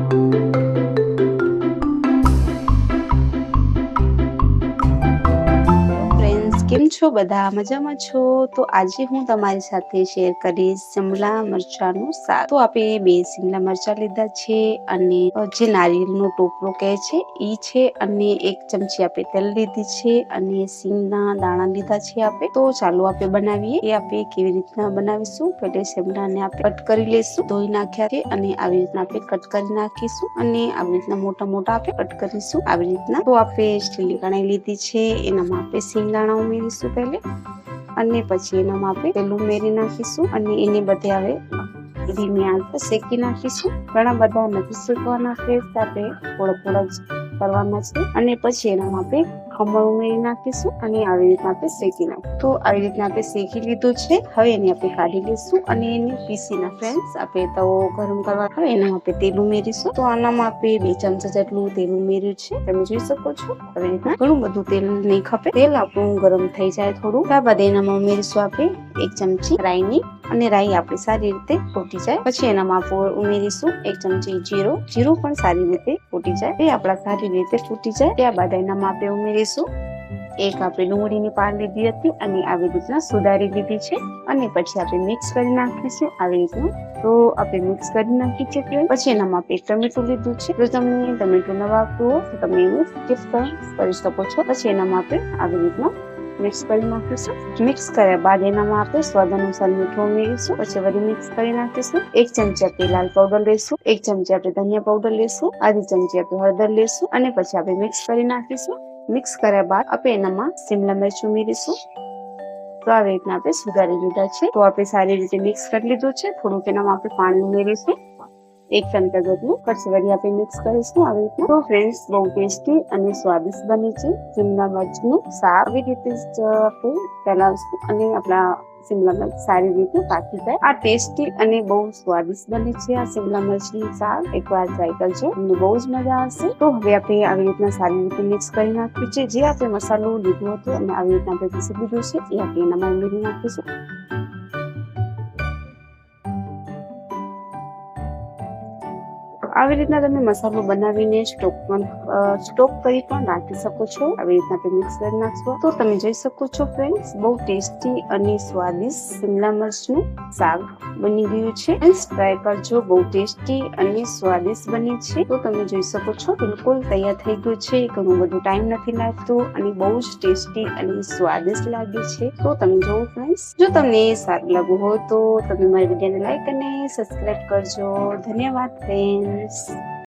Friends કેમ છો? બધા મજામાં છો? તો આજે હું તમારી સાથે શેર કરીશ શિમલા મરચાંનું શાક. તો આપણે બે શિમલા મરચાં લીધા છે અને જે નારિયેળનો ટોપરો કહે છે એ છે અને એક ચમચી આપણે તેલ લીધી છે અને સિંગના દાણા લીધા છે આપણે. તો ચાલો આપણે બનાવીએ. એ આપણે કેવી રીતના બનાવીશું? પહેલે શિમલાને આપણે કટ કરી લઈશું ધોઈ નાખ્યા છે અને આવી રીતના આપણે કટ કરી નાખીશું અને આવી રીતના મોટા મોટા આપણે કટ કરીશું. આવી રીતના. તો આપણે સ્ટીલની કણાઈ લીધી છે, એનામાં આપણે સિંગદાણા ઉમેરીશું પહેલે અને પછી એનામાં આપણે પેલું ઉમેરી નાખીશું અને એને બધે હવે ધીમી આંચ પર શેકી નાખીશું. ઘણા બધા નથી શેકવાના ફેસ આપણે થોડો થોડો કરવાના છે. અને પછી એનામાં આપણે ખમણ ઉમેરી નાખીશું અને આવી રીતના આપણે શેકી નાખીશું તો આવી રીતના આપણે શેકી લીધું છે. હવે એને આપણે કાઢી લઈશું અને એને પીસીના ફ્રેન્ડ્સ આપણે તવો ગરમ કરવા આવે એનામાં આપણે તેલ ઉમેરીશું. તો આનામાં આપણે બે ચમચા જેટલું તેલ ઉમેર્યું છે. તમે જોઈ શકો છો. આવી રીતના ઘણું બધું તેલ નહીં ખપે. તેલ આપણું ગરમ થઈ જાય થોડું. ત્યારબાદ એનામાં ઉમેરીશું આપણે એક ચમચી રાઈની અને રાઈ આપણી સારી રીતે ફૂટી જાય. પછી એનામાં ઉમેરીશું. એક ચમચી જીરો. જીરું પણ સારી રીતે ફૂટી જાય. એ આપણા સારી રીતે ફૂટી જાય. ત્યારબાદ એનામાં આપણે ઉમેરીશું. એક આપણે ડુંગળીની પાન લીધી હતી અને આવી રીતના સુધારી લીધી છે. અને પછી આપણે મિક્સ કરી નાખીશું આવી રીતનું. તો આપણે મિક્સ કરી નાખી છે. પછી એનામાં આપણે ટમેટું લીધું છે. જો તમને ટમેટું ન વાપરવું તો તમે એવું skip કરી શકો છો. પછી એનામાં આપણે આવી રીતના મિક્સ કરી નાખીશું. મિક્સ કર્યા બાદ એનામાં આપણે સ્વાદ અનુસાર મીઠું ઉમેરીશું, પછી વળી મિક્સ કરી નાખીશું. એક ચમચી આપણે લાલ પાવડર લેશું, એક ચમચી આપણે ધનિયા પાવડર લેશું, આધી ચમચી આપણે હળદર લેશું, અને પછી આપણે મિક્સ કરી નાખીશું. મિક્સ કર્યા બાદ આપણે એનામાં શિમલા મિર્ચ ઉમેરીશું. તો આવી રીતના આપણે સુધારી લીધા છે. તો આપણે સારી રીતે મિક્સ કરી લીધું છે. થોડુંક એનામાં આપણે પાણી ઉમેરીશું. એક ચમચા જેટલું વળી આપણે મિક્સ કરીશું આવી રીતે તો ફ્રેન્ડ્સ બહુ ટેસ્ટી અને સ્વાદિષ્ટ બને છે. શિમલા મરચનું શાક આવી રીતે જ આપણે ફેલાવશું અને આપણા શિમલા મરચ સારી રીતે પાકી જાય. આ ટેસ્ટી અને બહુ સ્વાદિષ્ટ બને છે આ શિમલા મરચનું શાક. એકવાર ટ્રાય કરજો. તમને બહુ જ મજા આવશે. તો હવે આપણે આવી રીતના સારી રીતે મિક્સ કરી નાખ્યું છે જે આપણે મસાલો લીધો હતો અને આવી રીતના આપણે પીસી લીધું છે એ આપણે એનામાં ઉમેરી નાખીશું. આવી રીતના તમે મસાલો બનાવીને સ્ટોકમાં સ્ટોક કરી પણ રાખી શકો છો. આવી રીતના તમે મિક્સ કરી નાખશો તો તમે જોઈ શકો છો ફ્રેન્ડ્સ, બહુ ટેસ્ટી અને સ્વાદિષ્ટ શિમલા મરચનું શાક બની ગયું છે. ફ્રેન્ડ્સ, ટ્રાય કરજો, બહુ ટેસ્ટી અને સ્વાદિષ્ટ બની છે. તો તમે જોઈ શકો છો, બિલકુલ તૈયાર થઈ ગયું છે. ઘણું બધું ટાઈમ નથી લાગતો અને બહુ જ ટેસ્ટી અને સ્વાદિષ્ટ લાગે છે. તો તમે જોવો ફ્રેન્ડ્સ, જો તમને સારું લાગવું હોય તો તમે મારી વિડીયોને લાઈક અને સબસ્ક્રાઈબ કરજો. ધન્યવાદ others.